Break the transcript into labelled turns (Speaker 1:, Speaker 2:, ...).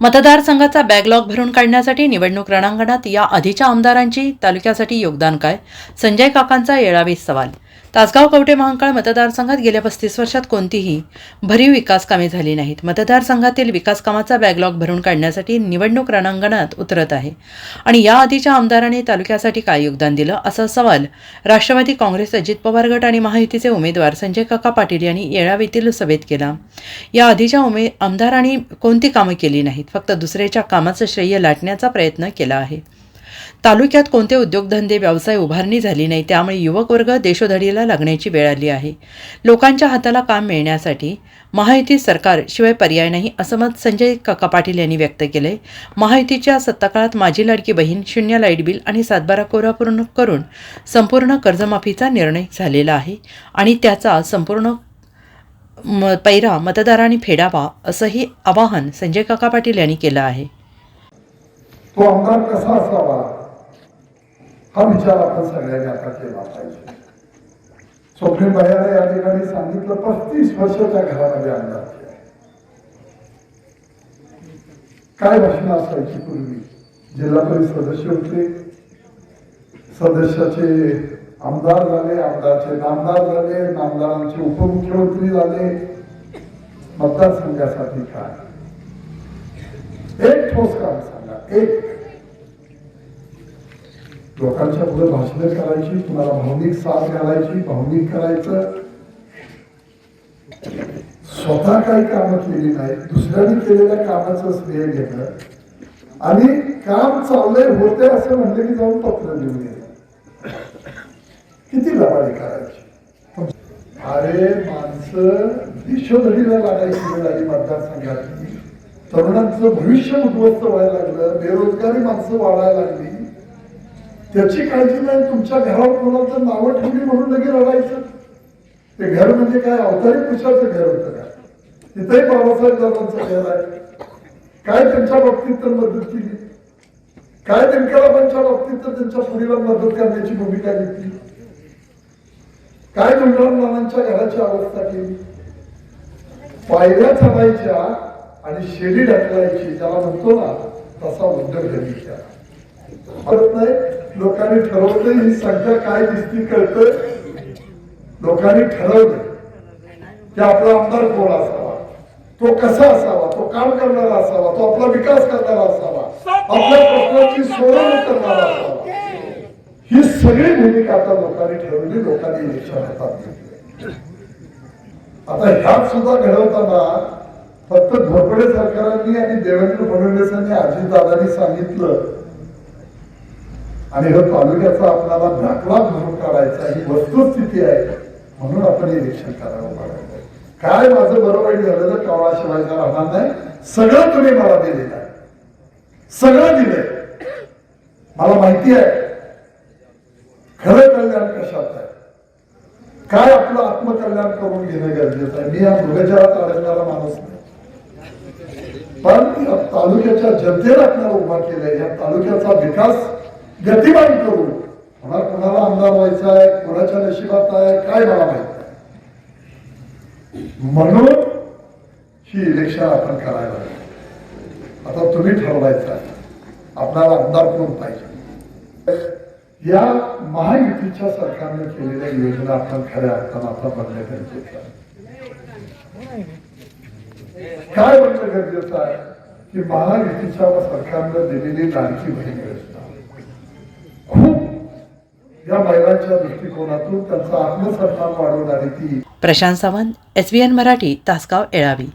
Speaker 1: मतदारसंघाचा बॅकलॉग भरून काढण्यासाठी निवडणूक रणांगणात या आधीच्या आमदारांची तालुक्यासाठी योगदान काय? संजय काकांचा येळावी सवाल तासगाव कवटे महांकाळ मतदारसंघात गेल्या पस्तीस वर्षात कोणतीही भरीव विकास कामे झाली नाहीत. मतदारसंघातील विकास कामाचा बॅकलॉग भरून काढण्यासाठी निवडणूक रणांगणात उतरत आहे. आणि या आधीच्या आमदारांनी तालुक्यासाठी काय योगदान दिलं असा सवाल राष्ट्रवादी काँग्रेस अजित पवार गट आणि महायुतीचे उमेदवार संजय काका पाटील यांनी येळावेतील सभेत केला. या आधीच्या उमे आमदारांनी कोणती कामं केली नाहीत फक्त दुसऱ्याच्या कामाचं श्रेय लाटण्याचा प्रयत्न केला आहे. तालुक्यात कोणते उद्योगधंदे व्यवसाय उभारणी झाली नाही त्यामुळे युवक वर्ग देशोधडीला लागण्याची वेळ आली आहे. लोकांच्या हाताला काम मिळण्यासाठी महायुती सरकार शिवाय पर्याय नाही असं मत संजय काका पाटील यांनी व्यक्त केलंय. महायुतीच्या सत्ताकाळात माझी लाडकी बहीण शून्य लाइट बिल आणि सातबारा कोरा पूर्ण करून संपूर्ण कर्जमाफीचा निर्णय झालेला आहे आणि त्याचा संपूर्ण म पैरा मतदारांनी फेडावा असंही आवाहन संजय काका पाटील यांनी केलं आहे.
Speaker 2: तो आमदार कसा असावा? हा विचार आपण सगळ्यांनी आता केला पाहिजे. स्वप्नील भैयाने या ठिकाणी सांगितलं पस्तीस वर्षाच्या घरामध्ये आमदार काय भाषण असायची पूर्वी? जिल्हा परिषद सदस्य होते. सदस्याचे आमदार झाले आमदारचे नामदार झाले नामदारांचे उपमुख्यमंत्री झाले. मतदारसंघासाठी काय? एक ठोस काम सांगा एक. लोकांच्या पुढे भाषण करायची तुम्हाला भावनिक साथ घालायची भावनिक करायचं. स्वतः काही कामं केली नाही दुसऱ्याने केलेल्या कामाचं श्रेय घेणं. आणि काम चाललंय होते असं म्हणले की जाऊन पत्र लिहून येणं. किती लबाडी करायची? अरे माणसं दिशोधडीला लागायची वेळ आली मतदारसंघातली. तरुणांचं भविष्य उद्ध्वस्त व्हायला लागलं बेरोजगारी माणसं वाढायला लागली. त्याची काळजी नाही तुमच्या घरावर कोणाचं नावं ठेवली म्हणून लगेच रडायचं. ते घर म्हणजे काय? अवतारी पुरुषाचं घर होतं का? तिथंही बाबासाहेब दादांचं घर आहे. काय त्यांच्या बाबतीत तर मदत केली? काय व्यंकराबांच्या बाबतीत तर त्यांच्या पुरीला मदत करण्याची भूमिका घेतली? काय गुंडाराम नानांच्या घराची अवस्था केली? पायऱ्या चढायच्या आणि शेडी ढकलायची ज्याला म्हणतो ना तसा उद्योग घरी करत नाही लोकांनी ठरवलं ही संख्या काय दिसती कळतं लोकांनी ठरवलं की आपला आमदार कोण असावा? तो कसा असावा? तो काम करणारा असावा? तो आपला विकास करणारा असावा? आपल्या प्रश्नाची सोडवणूक करणारा असावा? ही सगळी भूमिका आता लोकांनी ठरवली लोकांनी इलेक्शन हातात आता ह्यात सुद्धा घडवताना फक्त घोरपडे सरकारांनी आणि देवेंद्र फडणवीसांनी अजितदादांनी सांगितलं आणि हा तालुक्याचा आपल्याला दाखला भरून काढायचा ही वस्तुस्थिती आहे. म्हणून आपण इलेक्शन करावं पाहिजे. काय माझं बरोबर झालं तर कावळा शिवायचा राहणार नाही. सगळं तुम्ही मला दिलेलं आहे. सगळं दिलंय. मला माहिती आहे. खरं कल्याण कशात आहे? काय आपलं आत्मकल्याण करून घेणं गरजेचं आहे? मी या मृगजळात अडकणारा माणूस नाही. पण या तालुक्याच्या जनतेला आपल्याला उभा केलंय. या तालुक्याचा विकास गतिमान करू. कोणा कोणाला आमदार व्हायचा आहे कोणाच्या नशिबात आहे काय मला माहीत आहे म्हणून ही इलेक्शन आपण करायला आता तुम्ही ठरवायचं आहे. आपल्याला आमदार कोण पाहिजे? या महायुतीच्या सरकारने केलेल्या योजना आपण खऱ्या अर्थानं आता बनल्या गरजेचं काय बघणं गरजेचं आहे? की महायुतीच्या सरकारनं दिलेली लाडकी बहीण योजना. या महिलांच्या दृष्टिकोनातून त्यांचा आत्मसन्मान वाढवणारी ती.
Speaker 1: Prashant Sawant S B N Marathi Tasgaon Yelavi